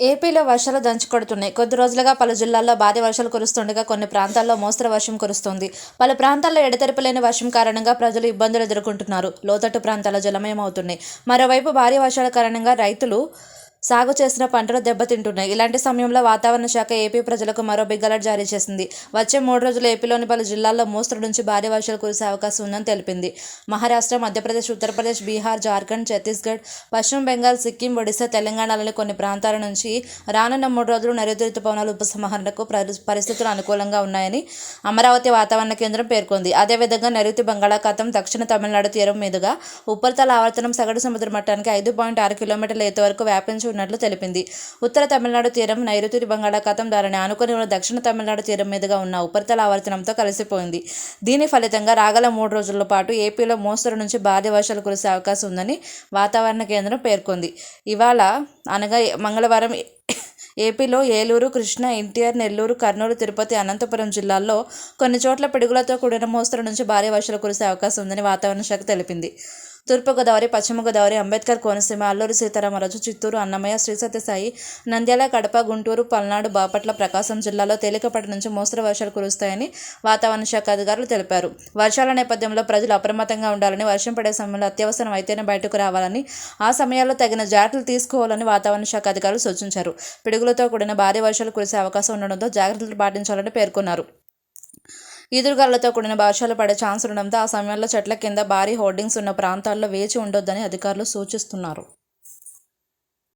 ఏపీలో వర్షాలు దంచుకొడుతున్నాయి. కొద్ది రోజులుగా పలు జిల్లాల్లో భారీ వర్షాలు కురుస్తుండగా కొన్ని ప్రాంతాల్లో మోస్తరు వర్షం కురుస్తుంది. పలు ప్రాంతాల్లో ఎడతెరపలేని వర్షం కారణంగా ప్రజలు ఇబ్బందులు ఎదుర్కొంటున్నారు. లోతట్టు ప్రాంతాల జలమయమవుతున్నాయి. మరోవైపు భారీ వర్షాల కారణంగా రైతులు సాగు చేసిన పంటలు దెబ్బతింటున్నాయి. ఇలాంటి సమయంలో వాతావరణ శాఖ ఏపీ ప్రజలకు మరో బిగ్ అలర్ట్ జారీ చేసింది. వచ్చే మూడు రోజులు ఏపీలోని పలు జిల్లాల్లో మోస్తరు నుంచి భారీ వర్షాలు కురిసే అవకాశం ఉందని తెలిపింది. మహారాష్ట్ర మధ్యప్రదేశ్ ఉత్తరప్రదేశ్ బీహార్ జార్ఖండ్ ఛత్తీస్గఢ్ పశ్చిమ బెంగాల్ సిక్కిం ఒడిశా తెలంగాణలోని కొన్ని ప్రాంతాల నుంచి రానున్న మూడు రోజులు నైరుతి రుతుపవనాల ఉపసంహరణకు పరి- పరిస్థితులు అనుకూలంగా ఉన్నాయని అమరావతి వాతావరణ కేంద్రం పేర్కొంది. అదేవిధంగా నైరుతి బంగాళాఖాతం దక్షిణ తమిళనాడు తీరం మీదుగా ఉపరితల ఆవర్తనం సగటు సముద్ర మట్టానికి ఐదు పాయింట్ ఆరు కిలోమీటర్ల ఎత్తు వరకు వ్యాపించి చేస్తున్నట్లు తెలిపింది. ఉత్తర తమిళనాడు తీరం నైరుతి బంగాళాఖాతం దానిని ఆనుకొని ఉన్న దక్షిణ తమిళనాడు తీరం మీదుగా ఉన్న ఉపరితల ఆవర్తనంతో కలిసిపోయింది. దీని ఫలితంగా రాగల మూడు రోజుల పాటు ఏపీలో మోస్తరు నుంచి భారీ వర్షాలు కురిసే అవకాశం ఉందని వాతావరణ కేంద్రం పేర్కొంది. ఇవాళ అనగా మంగళవారం ఏపీలో ఏలూరు కృష్ణా ఎన్టీఆర్ నెల్లూరు కర్నూలు తిరుపతి అనంతపురం జిల్లాల్లో కొన్ని చోట్ల పిడుగులతో కూడిన మోస్తరు నుంచి భారీ వర్షాలు కురిసే అవకాశం ఉందని వాతావరణ శాఖ తెలిపింది. తూర్పుగోదావరి పశ్చిమ గోదావరి అంబేద్కర్ కోనసీమ అల్లూరు సీతారామరాజు చిత్తూరు అన్నమయ్య శ్రీ సత్యసాయి నంద్యాల కడప గుంటూరు పల్నాడు బాపట్ల ప్రకాశం జిల్లాలో తేలికపాటి నుంచి మోస్తరు వర్షాలు కురుస్తాయని వాతావరణ శాఖ అధికారులు తెలిపారు. వర్షాల నేపథ్యంలో ప్రజలు అప్రమత్తంగా ఉండాలని వర్షం పడే సమయంలో అత్యవసరం అయితేనే బయటకు రావాలని ఆ సమయాల్లో తగిన జాగ్రత్తలు తీసుకోవాలని వాతావరణ శాఖ అధికారులు సూచించారు. పిడుగులతో కూడిన భారీ వర్షాలు కురిసే అవకాశం ఉండడంతో జాగ్రత్తలు పాటించాలని పేర్కొన్నారు. ఈదురుగాలతో కూడిన వర్షాలు పడే ఛాన్స్ ఉండడంతో ఆ సమయంలో చెట్ల కింద భారీ హోర్డింగ్స్ ఉన్న ప్రాంతాల్లో వేచి ఉండొద్దని అధికారులు సూచిస్తున్నారు.